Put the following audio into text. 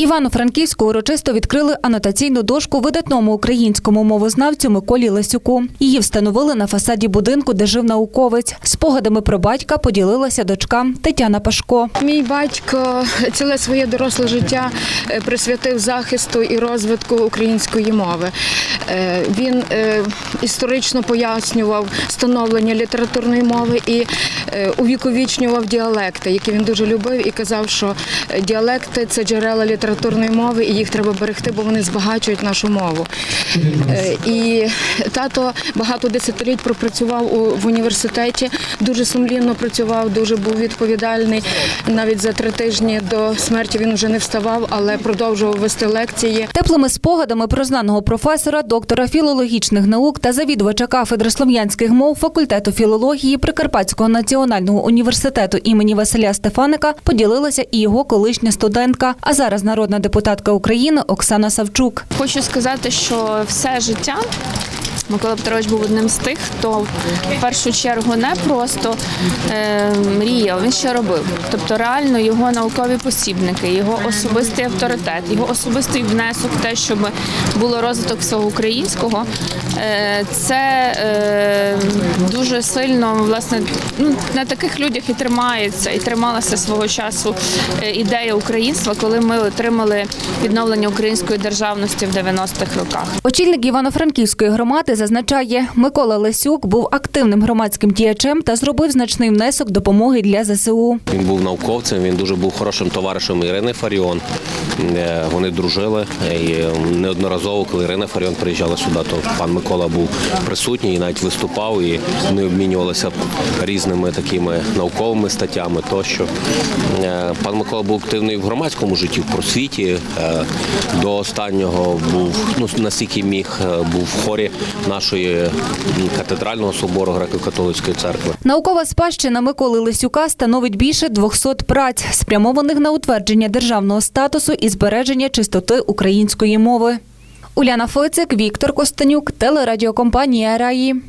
Івано-Франківську урочисто відкрили анотаційну дошку видатному українському мовознавцю Миколі Лесюку. Її встановили на фасаді будинку, де жив науковець. Спогадами про батька поділилася дочка Тетяна Пашко. Мій батько ціле своє доросле життя е, присвятив захисту і розвитку української мови. Е, Він е, історично пояснював становлення літературної мови і е, увіковічнював діалекти, які він дуже любив, і казав, що діалекти це джерела літературної мови, і їх треба берегти, бо вони збагачують нашу мову. І тато багато десятиліть пропрацював в університеті, дуже сумлінно працював, дуже був відповідальний. Навіть за три тижні до смерті він вже не вставав, але продовжував вести лекції. Теплими спогадами про знаного професора, доктора філологічних наук та завідувача кафедри слов'янських мов факультету філології Прикарпатського національного університету імені Василя Стефаника поділилася і його колишня студентка, а зараз народна депутатка України Оксана Савчук. Хочу сказати, що все життя Микола Петрович був одним з тих, хто в першу чергу не просто е, мріяв, він ще робив. Тобто реально його наукові посібники, його особистий авторитет, його особистий внесок в те, щоб було розвиток всього українського. Е, це е, дуже сильно власне ну, на таких людях і тримається, і трималася свого часу е, ідея українства, коли ми отримали відновлення української державності в 90-х роках. Очільник Івано-Франківської громади зазначає, Микола Лесюк був активним громадським діячем та зробив значний внесок допомоги для ЗСУ. Він був науковцем, він дуже був хорошим товаришем Ірини Фаріон. Е, Вони дружили. І неодноразово, коли Ірина Фаріон приїжджала сюди, то пан Микола був присутній і навіть виступав, і вони обмінювалися різними такими науковими статтями. Тощо Е, пан Микола був активний в громадському житті, в просвіті. Е, До останнього був ну наскільки міг е, був в хорі нашої катедрального собору греко-католицької церкви. Наукова спадщина Миколи Лисюка становить більше 200 праць, спрямованих на утвердження державного статусу і збереження чистоти української мови. Уляна Фицик, Віктор Костенюк, телерадіокомпанія Раї.